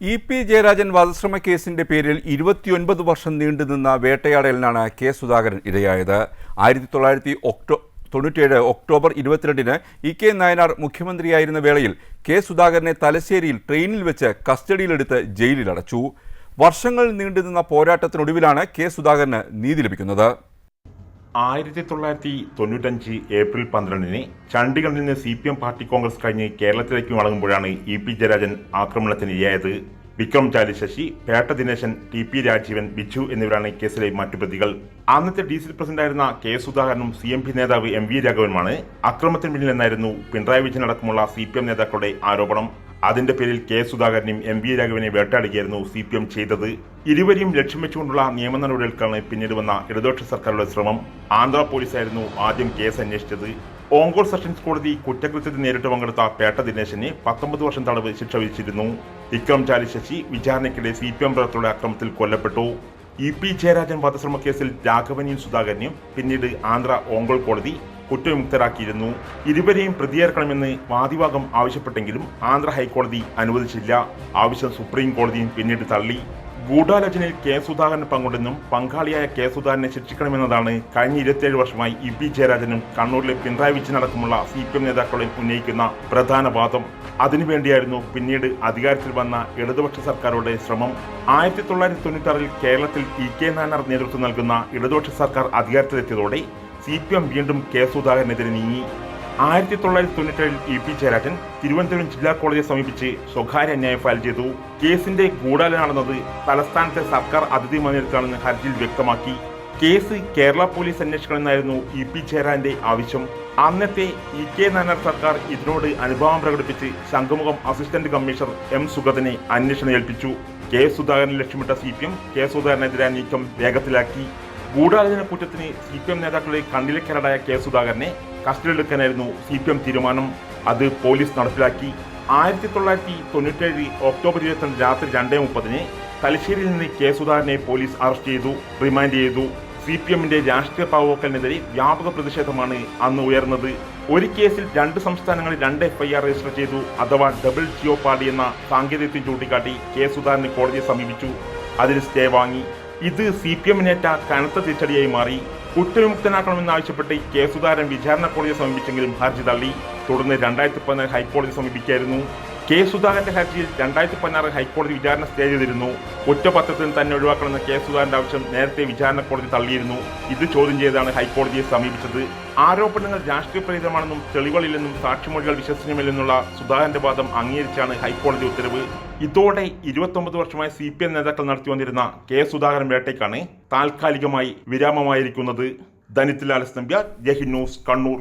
E P Jayarajan വധശ്രമ കേസിന്റെ പേരിൽ ഇരുപത്തിയൊൻപത് വർഷം നീണ്ടുനിന്ന വേട്ടയാടലിനാണ് കെ സുധാകരൻ ഇരയായത്. ആയിരത്തി തൊള്ളായിരത്തി ഒക്ടോ തൊണ്ണൂറ്റിയേഴ് ഒക്ടോബർ ഇരുപത്തിരണ്ടിന് ഇ കെ നായനാർ മുഖ്യമന്ത്രിയായിരുന്ന വേളയിൽ കെ സുധാകരനെ തലശ്ശേരിയിൽ ട്രെയിനിൽ വെച്ച് കസ്റ്റഡിയിലെടുത്ത് ജയിലിലടച്ചു. വർഷങ്ങൾ നീണ്ടുനിന്ന പോരാട്ടത്തിനൊടുവിലാണ് കെ സുധാകരന് നീതി ലഭിക്കുന്നത്. ആയിരത്തി തൊള്ളായിരത്തി തൊണ്ണൂറ്റഞ്ച് ഏപ്രിൽ പന്ത്രണ്ടിന് ചണ്ഡീഗഡിൽ നിന്ന് C P M party congress കഴിഞ്ഞ് കേരളത്തിലേക്ക് മടങ്ങുമ്പോഴാണ് ഇ പി ജയരാജൻ ആക്രമണത്തിന് ഇരയായത്. വിക്രം ചാലി ശശി പേട്ട ദിനേശൻ ടി പി രാജീവൻ ബിജു എന്നിവരാണ് കേസിലെ മറ്റു പ്രതികൾ. അന്നത്തെ ഡി സി പ്രസിഡന്റായിരുന്ന കെ സുധാകരനും സി എം പി നേതാവ് എം വി രാഘവനുമാണ് അക്രമത്തിന് പിന്നിലെന്നായിരുന്നു പിണറായി വിജയൻ അടക്കമുള്ള സി പി എം നേതാക്കളുടെ ആരോപണം. അതിന്റെ പേരിൽ കെ സുധാകരനെയും എം വി രാഘവനെ വേട്ടയാടുകയായിരുന്നു സി പി എം ചെയ്തത്. ഇരുവരെയും ലക്ഷ്യം വെച്ചുകൊണ്ടുള്ള നിയമ നടപടികൾക്കാണ് പിന്നീട് വന്ന ഇടതുപക്ഷ സർക്കാരുടെ ശ്രമം. ആന്ധ്ര പോലീസായിരുന്നു ആദ്യം കേസ് അന്വേഷിച്ചത്. ഓങ്കോൾ സെഷൻസ് കോടതി കുറ്റകൃത്യത്തിൽ നേരിട്ട് പങ്കെടുത്ത പേട്ട ദിനേശനെ പത്തൊമ്പത് വർഷം തടവ് ശിക്ഷ വിധിച്ചിരുന്നു. വിക്രം ചാലി ശശി വിചാരണയ്ക്കിടെ സി പി എം പ്രവർത്തകരുടെ അക്രമത്തിൽ കൊല്ലപ്പെട്ടു. ഇ പി ജയരാജൻ വധശ്രമ കേസിൽ രാഘവനെയും സുധാകരനെയും പിന്നീട് ആന്ധ്ര ഓങ്കോൾ കോടതി കുറ്റവിമുക്തരാക്കിയിരുന്നു. ഇരുവരെയും പ്രതിയേർക്കണമെന്ന് വാദിവാദം ആവശ്യപ്പെട്ടെങ്കിലും ആന്ധ്ര ഹൈക്കോടതി അനുവദിച്ചില്ല. ആവശ്യം സുപ്രീം കോടതിയും പിന്നീട് തള്ളി. ഗൂഢാലോചനയിൽ കെ സുധാകരൻ പങ്കുണ്ടെന്നും പങ്കാളിയായ കെ സുധാകരനെ ശിക്ഷിക്കണമെന്നതാണ് കഴിഞ്ഞ ഇരുപത്തിയേഴ് വർഷമായി ഇ പി ജയരാജനും കണ്ണൂരിലെ പിണറായി വിജയൻ അടക്കമുള്ള സി പി എം നേതാക്കളെ ഉന്നയിക്കുന്ന പ്രധാന വാദം. അതിനുവേണ്ടിയായിരുന്നു പിന്നീട് അധികാരത്തിൽ വന്ന ഇടതുപക്ഷ സർക്കാരുടെ ശ്രമം. ആയിരത്തി തൊള്ളായിരത്തി തൊണ്ണൂറ്റാറിൽ കേരളത്തിൽ ഇ കെ നായനാർ നേതൃത്വം നൽകുന്ന ഇടതുപക്ഷ സർക്കാർ അധികാരത്തിലെത്തിയതോടെ സി പി എം വീണ്ടും കെ സുധാകരനെതിരെ നീങ്ങി. ആയിരത്തി തൊള്ളായിരത്തി തൊണ്ണൂറ്റേഴിൽ ഇ പി ജയരാജൻ തിരുവനന്തപുരം ജില്ലാ കോളേജിൽ സമീപിച്ച് സ്വകാര്യ അന്യായം ഫയൽ ചെയ്തു. കേസിന്റെ ഗൂഢാലോചന നടന്നത് തലസ്ഥാനത്തെ സർക്കാർ അതിഥി മന്ദിരത്തിലാണെന്ന് ഹർജിയിൽ വ്യക്തമാക്കി. കേസ് കേരള പോലീസ് അന്വേഷിക്കണമെന്നായിരുന്നു ഇ പി ജയരാജന്റെ ആവശ്യം. അന്നത്തെ ഇ കെ നായനാർ സർക്കാർ ഇതിനോട് അനുഭാവം പ്രകടിപ്പിച്ച് ശംഖുമുഖം അസിസ്റ്റന്റ് കമ്മീഷണർ എം സുഗതനെ അന്വേഷണം ഏൽപ്പിച്ചു കെ സുധാകരൻ ലക്ഷ്യമിട്ട സി പി എം കെ സുധാകരനെതിരെ നീക്കം വേഗത്തിലാക്കി. ഗൂഢാലോചന കുറ്റത്തിന് സി പി എം നേതാക്കളുടെ കണ്ണിലക്കരടായ കെ സുധാകരനെ കസ്റ്റഡിയിലെടുക്കാനായിരുന്നു സി പി എം തീരുമാനം. അത് പോലീസ് നടപ്പിലാക്കി. ആയിരത്തി തൊള്ളായിരത്തി തൊണ്ണൂറ്റേഴ് ഒക്ടോബർ ഇരുപത്തിരണ്ട് രാത്രി രണ്ടേ മുപ്പതിന് തലശ്ശേരിയിൽ നിന്ന് കെ സുധാകരനെ പോലീസ് അറസ്റ്റ് ചെയ്തു റിമാൻഡ് ചെയ്തു. സി പി എമ്മിന്റെ രാഷ്ട്രീയ പാവോക്കലിനെതിരെ വ്യാപക പ്രതിഷേധമാണ് അന്ന് ഉയർന്നത്. ഒരു കേസിൽ രണ്ട് സംസ്ഥാനങ്ങളിൽ രണ്ട് എഫ്ഐആർ രജിസ്റ്റർ ചെയ്തു അഥവാ ഡബിൾ ജിയോപാഡി എന്ന സാങ്കേതികത്വം ചൂണ്ടിക്കാട്ടി കെ സുധാകരനെ കോടതിയെ സമീപിച്ചു. അതിന് സ്റ്റേ വാങ്ങി. ഇത് സി പി എമ്മിനേറ്റ കനത്ത തിരിച്ചടിയായി മാറി. കുറ്റവിമുക്തനാക്കണമെന്നാവശ്യപ്പെട്ട് കെ സുധാകരൻ വിചാരണ കോടതിയെ സമീപിച്ചെങ്കിലും ഹർജി തള്ളി. തുടർന്ന് രണ്ടായിരത്തി പതിനാല് ഹൈക്കോടതി സമീപിക്കായിരുന്നു. കെ സുധാകരന്റെ ഹർജിയിൽ രണ്ടായിരത്തി പതിനാറ് ഹൈക്കോടതി വിചാരണ സ്റ്റേ ചെയ്തിരുന്നു. കുറ്റപത്രത്തിൽ തന്നെ ഒഴിവാക്കണമെന്ന കെ സുധാകരന്റെ ആവശ്യം നേരത്തെ വിചാരണ കോടതി തള്ളിയിരുന്നു. ഇത് ചോദ്യം ചെയ്താണ് ഹൈക്കോടതിയെ സമീപിച്ചത്. ആരോപണങ്ങൾ രാഷ്ട്രീയപ്രേരിതമാണെന്നും തെളിവുകളില്ലെന്നും സാക്ഷിമൊഴികൾ വിശ്വസനീയമില്ലെന്നുള്ള സുധാകരന്റെ വാദം അംഗീകരിച്ചാണ് ഹൈക്കോടതി ഉത്തരവ്. ഇതോടെ ഇരുപത്തൊമ്പത് വർഷമായി സി പി എം നേതാക്കൾ നടത്തിവന്നിരുന്ന കെ സുധാകരൻ വേട്ടയ്ക്കാണ് താൽക്കാലികമായി വിരാമമായിരിക്കുന്നത്. ധനിത്തിലാൽ സ്തംബ്യ ജഹി ന്യൂസ് കണ്ണൂർ.